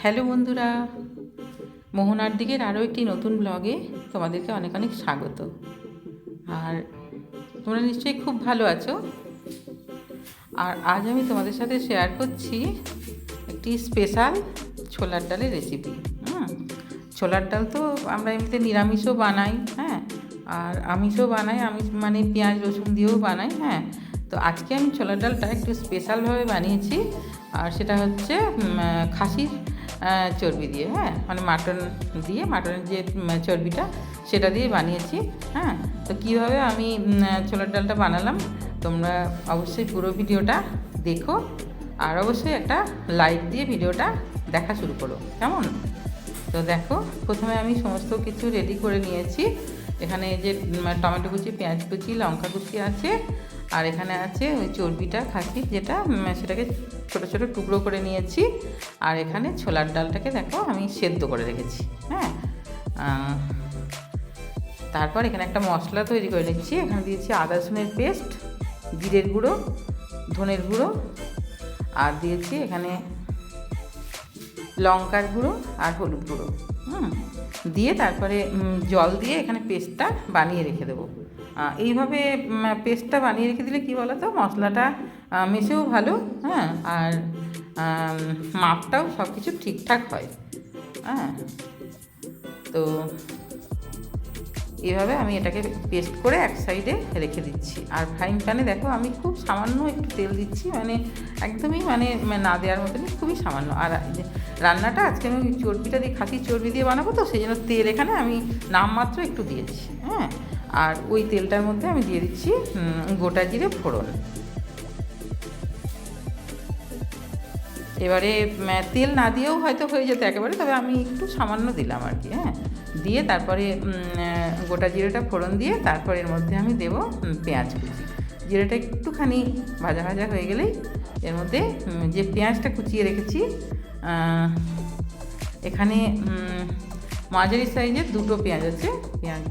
Hello বন্ধুরা, মোহনার দিকের আরও একটি নতুন ব্লগে তোমাদেরকে অনেক অনেক স্বাগত। আর তোমরা নিশ্চয়ই খুব ভালো আছো। আর আজ আমি তোমাদের সাথে শেয়ার করছি একটি স্পেশাল ছোলার ডালের রেসিপি হ্যাঁ ছোলার ডাল তো আমরা এমনিতে নিরামিষও বানাই হ্যাঁ আর আমিষও বানাই, আমি মানে পেঁয়াজ রসুন দিয়েও বানাই হ্যাঁ। তো আজকে আমি ছোলার ডালটা একটু স্পেশালভাবে বানিয়েছি। আর সেটা হচ্ছে খাসির চর্বি দিয়ে হ্যাঁ? মানে মাটন দিয়ে, মাটনের যে চর্বিটা, সেটা দিয়ে বানিয়েছি হ্যাঁ? তো কীভাবে আমি ছোলার ডালটা বানালাম, তোমরা অবশ্যই পুরো ভিডিওটা দেখো, আর অবশ্যই একটা লাইক দিয়ে ভিডিওটা দেখা শুরু করো, কেমন? তো দেখো, প্রথমে আমি সমস্ত কিছু রেডি করে নিয়েছি। এখানে যে টমেটো কুচি, পেঁয়াজ কুচি, লঙ্কা কুচি আছে আর এখানে আছে ওই চর্বিটা খাসির যেটা সেটাকে ছোট ছোট টুকরো করে নিয়েছি। আর এখানে ছোলার ডালটাকে দেখো আমি সেদ্ধ করে রেখেছি হ্যাঁ? তারপর এখানে একটা মশলা তৈরি করে নিচ্ছি। এখানে দিয়েছি আদা রসুনের পেস্ট, জিরের গুঁড়ো, ধনের গুঁড়ো, আর দিয়েছি এখানে লঙ্কার গুঁড়ো আর হলুদ গুঁড়ো, হুম? দিয়ে তারপরে জল দিয়ে এখানে পেস্টটা বানিয়ে রেখে দেবো। এইভাবে পেস্টটা বানিয়ে রেখে দিলে কী বলো তো মশলাটা মেশেও ভালো হ্যাঁ? আর মাপটাও সব কিছু ঠিকঠাক হয়। হ্যাঁ? তো এইভাবে আমি এটাকে পেস্ট করে এক সাইডে রেখে দিচ্ছি। আর ফ্রাইং প্যানে দেখো, আমি খুব সামান্য একটু তেল দিচ্ছি মানে একদমই মানে না দেওয়ার মতনই, খুবই সামান্য। আর রান্নাটা আজকে আমি চর্বিটা দিয়ে খাসির চর্বি দিয়ে বানাবো তো, সেই জন্য তেল এখানে আমি নামমাত্র একটু দিয়েছি হ্যাঁ? আর ওই তেলটার মধ্যে আমি দিয়ে দিচ্ছি গোটা জিরে ফোড়ন। এবারে তেল না দিয়েও হয়তো হয়ে যেত একেবারে, তবে আমি একটু সামান্য দিলাম আর কি হ্যাঁ। দিয়ে তারপরে গোটা জিরেটা ফোড়ন দিয়ে তারপর এর মধ্যে আমি দেব পেঁয়াজ কুচি। জিরেটা একটুখানি ভাজা ভাজা হয়ে গেলেই এর মধ্যে যে পেঁয়াজটা কুচিয়ে রেখেছি এখানে মাঝারি সাইজের দুটো পেঁয়াজ আছে। পেঁয়াজ,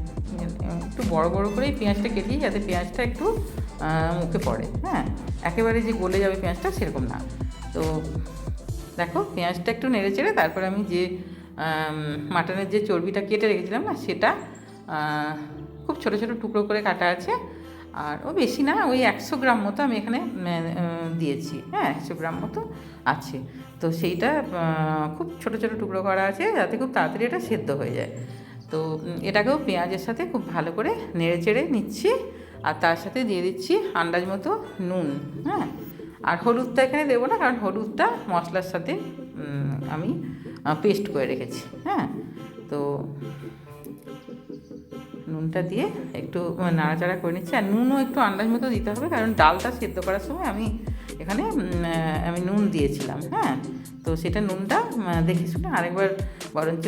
একটু বড় বড় করেই পেঁয়াজটা কেটে যাতে পেঁয়াজটা একটু মুখে পড়ে হ্যাঁ? একেবারে যে গলে যাবে পেঁয়াজটা সেরকম না। তো দেখো, পেঁয়াজটা একটু নেড়ে চেড়ে তারপরে আমি যে মাটনের যে চর্বিটা কেটে রেখেছিলাম না, সেটা খুব ছোটো ছোটো টুকরো করে কাটা আছে। আর ও বেশি না, ওই একশো গ্রাম মতো আমি এখানে দিয়েছি। হ্যাঁ একশো গ্রাম মতো আছে। তো সেইটা খুব ছোট ছোট টুকরো করা আছে যাতে খুব তাড়াতাড়ি এটা সেদ্ধ হয়ে যায়। তো এটাকেও পেঁয়াজের সাথে খুব ভালো করে নেড়ে চেড়ে নিচ্ছি আর তার সাথে দিয়ে দিচ্ছি আন্দাজ মতো নুন হ্যাঁ। আর হলুদটা এখানে দেবো না, কারণ হলুদটা মশলার সাথে আমি পেস্ট করে রেখেছি হ্যাঁ। তো নুনটা দিয়ে একটু নাড়াচাড়া করে নিচ্ছি। আর নুনও একটু আন্দাজ মতো দিতে হবে, কারণ ডালটা সেদ্ধ করার সময় আমি এখানে আমি নুন দিয়েছিলাম হ্যাঁ? তো সেটা নুনটা দেখে শুনে আরেকবার বরঞ্চ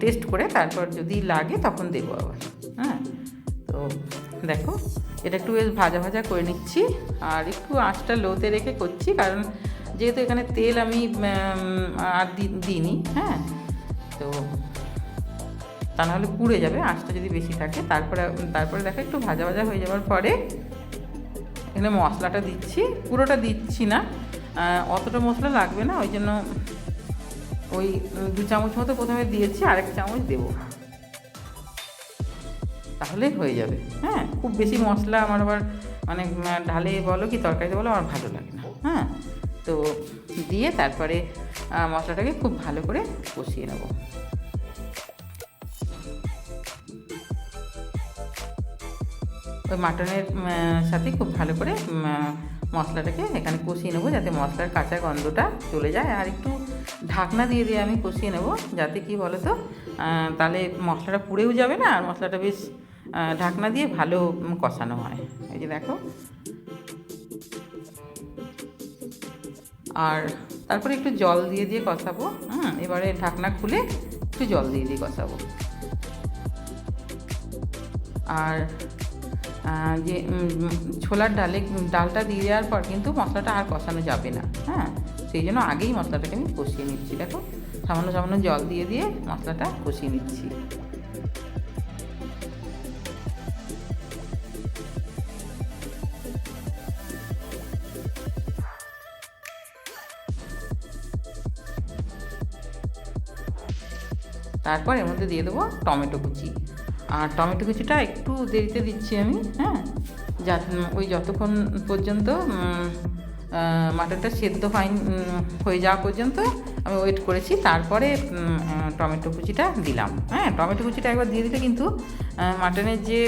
টেস্ট করে তারপর যদি লাগে তখন দেবো আবার হ্যাঁ? তো দেখো, এটা একটু বেশ ভাজা ভাজা করে নিচ্ছি, আর একটু আঁচটা লোতে রেখে করছি, কারণ যেহেতু এখানে তেল আমি আর দিইনি হ্যাঁ? তো তা নাহলে পুড়ে যাবে আঁচটা যদি বেশি থাকে। তারপরে তারপরে দেখো একটু ভাজা ভাজা হয়ে যাওয়ার পরে এখানে মশলাটা দিচ্ছি। পুরোটা দিচ্ছি না অতটা মশলা লাগবে না, ওই জন্য ওই দু চামচ মতো প্রথমে দিয়েছি আরেক চামচ দেবো। তাহলে হয়ে যাবে। হ্যাঁ খুব বেশি মশলা আমার আবার মানে ঢালে বলো কি তরকারিতে বলো আমার ভালো লাগে না। হ্যাঁ তো দিয়ে তারপরে মশলাটাকে খুব ভালো করে কষিয়ে নেব। ওই মাটনের সাথে খুব ভালো করে মশলাটাকে এখানে কষিয়ে নেব যাতে মশলার কাঁচা গন্ধটা চলে যায়। আর একটু ঢাকনা দিয়ে দিয়ে আমি কষিয়ে নেব, যাতে কি বলো তো তাহলে মশলাটা পুড়েও যাবে না, আর মশলাটা বেশ ঢাকনা দিয়ে ভালো কষানো হয়। এই যে দেখো। আর তারপরে একটু জল দিয়ে দিয়ে কষাবো, হুম, এবারে ঢাকনা খুলে একটু জল দিয়ে দিয়ে কষাবো। আর যে ছোলার ডালে ডালটা দিয়ে দেওয়ার পর কিন্তু মশলাটা আর কষানো যাবে না। হ্যাঁ? সেই জন্য আগেই মশলাটাকে আমি কষিয়ে নিচ্ছি। দেখো, সামান্য সামান্য জল দিয়ে দিয়ে মশলাটা কষিয়ে নিচ্ছি। তারপর এর মধ্যে দিয়ে দেবো টমেটো কুচি। আর টমেটো কুচিটা একটু দেরিতে দিচ্ছি আমি হ্যাঁ? যা ওই যতক্ষণ পর্যন্ত মাটনটা সেদ্ধ হয় হয়ে যাওয়া পর্যন্ত আমি ওয়েট করেছি, তারপরে টমেটো কুচিটা দিলাম হ্যাঁ? টমেটো কুচিটা একবার দিয়ে দিলে কিন্তু মাটনের যে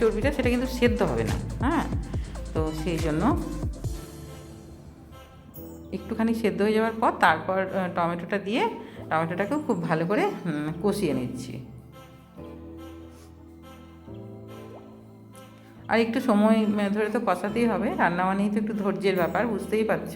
চর্বিটা সেটা কিন্তু সেদ্ধ হবে না হ্যাঁ? তো সেই জন্য একটুখানি সেদ্ধ হয়ে যাওয়ার পর, তারপর টমেটোটা দিয়ে, টমেটোটাকেও খুব ভালো করে কষিয়ে নিচ্ছি। আর একটু সময় ধরে তো কষাতেই হবে। রান্না মানেই তো একটু ধৈর্যের ব্যাপার, বুঝতেই পারছ?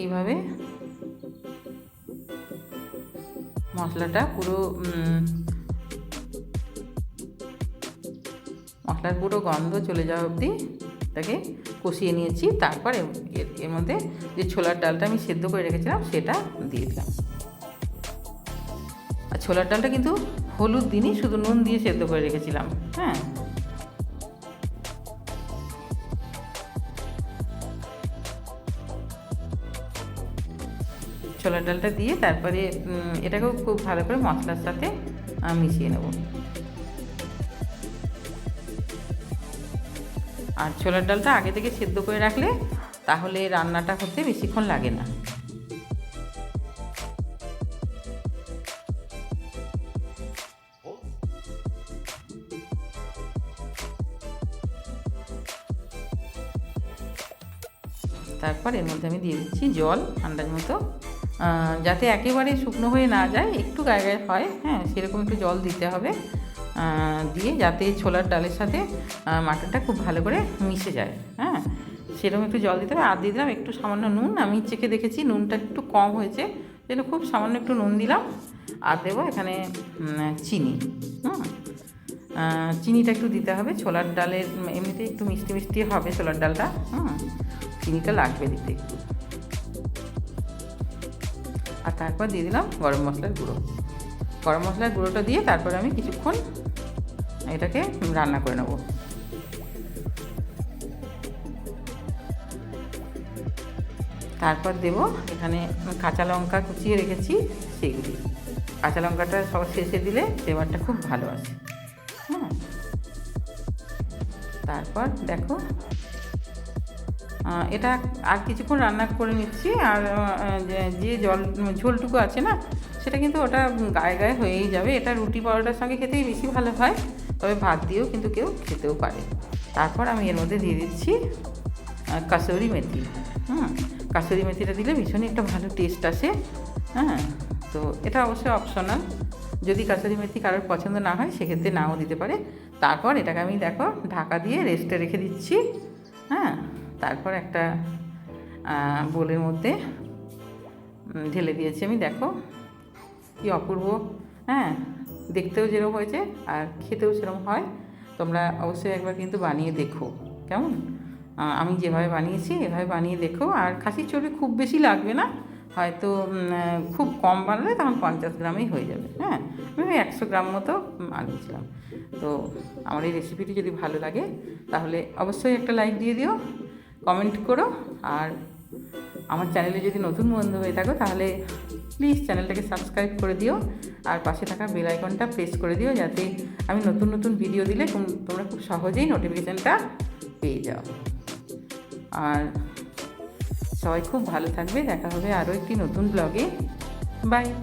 এইভাবে মশলাটা পুরো মশলার পুরো গন্ধ চলে যাওয়া অবধি তাকে কষিয়ে নিয়েছি। তারপর এর মধ্যে যে ছোলার ডালটা আমি সেদ্ধ করে রেখেছিলাম, সেটা দিয়ে দিলাম। আর ছোলার ডালটা কিন্তু হলুদ দিনই শুধু নুন দিয়ে সেদ্ধ করে রেখেছিলাম হ্যাঁ? ছোলার ডালটা দিয়ে তারপরে এটাকেও খুব ভালো করে মশলার সাথে মিশিয়ে নেব। আর ছোলার ডালটা আগে থেকে সেদ্ধ করে রাখলে তাহলে রান্নাটা হতে বেশিক্ষণ লাগে না। তারপর এর মধ্যে আমি দিয়ে দিচ্ছি জল, আন্দাজ মতো। যাতে একেবারে শুকনো হয়ে না যায়, একটু গায়ে গায়ে হয় হ্যাঁ সেরকম একটু জল দিতে হবে দিয়ে যাতে ছোলার ডালের সাথে মাটনটা খুব ভালো করে মিশে যায় হ্যাঁ সেরকম একটু জল দিতে হবে। আর দিয়ে দিলাম একটু সামান্য নুন, আমি চেখে দেখেছি নুনটা একটু কম হয়েছে, যেন খুব সামান্য একটু নুন দিলাম, আর দেবো এখানে চিনি, হুম চিনিটা একটু দিতে হবে, ছোলার ডালের এমনিতে একটু মিষ্টি মিষ্টি হবে ছোলার ডালটা, হুম, চিনিটা লাগবে দিতে একটু। আর তারপর দিয়ে দিলাম গরম মশলার গুঁড়ো। গরম মশলার গুঁড়োটা দিয়ে তারপর আমি কিছুক্ষণ এটাকে রান্না করে নেব। তারপর দেব এখানে কাঁচা লঙ্কা কুচিয়ে রেখেছি সেগুলি। কাঁচা লঙ্কাটা সব শেষে দিলে ফ্লেভারটা খুব ভালো আসে। হ্যাঁ তারপর দেখো এটা আর কিছুক্ষণ রান্না করে নিচ্ছি আর যে- জল, ঝোলটুকু আছে না, সেটা কিন্তু ওটা গায়ে গায়ে হয়েই যাবে। এটা রুটি পরোটার সঙ্গে খেতেই বেশি ভালো হয়, তবে ভাত দিয়েও কিন্তু কেউ খেতেও পারে। তারপর আমি এর মধ্যে দিয়ে দিচ্ছি কাসুরি মেথি। হুম, কাসুরি মেথিটা দিলে ভীষণই একটা ভালো টেস্ট আসে। হ্যাঁ তো এটা অবশ্যই অপশনাল যদি কাসুরি মেথি কারোর পছন্দ না হয়, সেক্ষেত্রে নাও দিতে পারে। তারপর এটাকে আমি দেখো, ঢাকা দিয়ে রেস্টে রেখে দিচ্ছি। হ্যাঁ তারপর একটা বোলের মধ্যে ঢেলে দিয়েছি আমি দেখো। কি অপূর্ব হ্যাঁ? দেখতেও যেরকম হয়েছে আর খেতেও সেরকম হয়। তোমরা অবশ্যই একবার কিন্তু বানিয়ে দেখো। কেমন? আমি যেভাবে বানিয়েছি এভাবে বানিয়ে দেখো। আর খাসির চর্বি খুব বেশি লাগবে না। হয়তো খুব কম বানালে তখন পঞ্চাশ গ্রামেই হয়ে যাবে হ্যাঁ? আমি একশো গ্রাম মতো উম, বানিয়েছিলাম। তো আমার এই রেসিপিটি যদি ভালো লাগে তাহলে অবশ্যই একটা লাইক দিয়ে দিও। কমেন্ট করো। আর আমার চ্যানেলে যদি নতুন বন্ধু হয়ে থাকো, তাহলে প্লিজ চ্যানেলটাকে সাবস্ক্রাইব করে দিও। আর পাশে থাকা বেল আইকনটা প্রেস করে দিও, যাতে আমি নতুন নতুন ভিডিও দিলে তোম- তোমরা খুব সহজেই নোটিফিকেশানটা পেয়ে যাও। আর সবাই খুব ভালো থাকবে। দেখা হবে আরও একটি নতুন ব্লগে বাই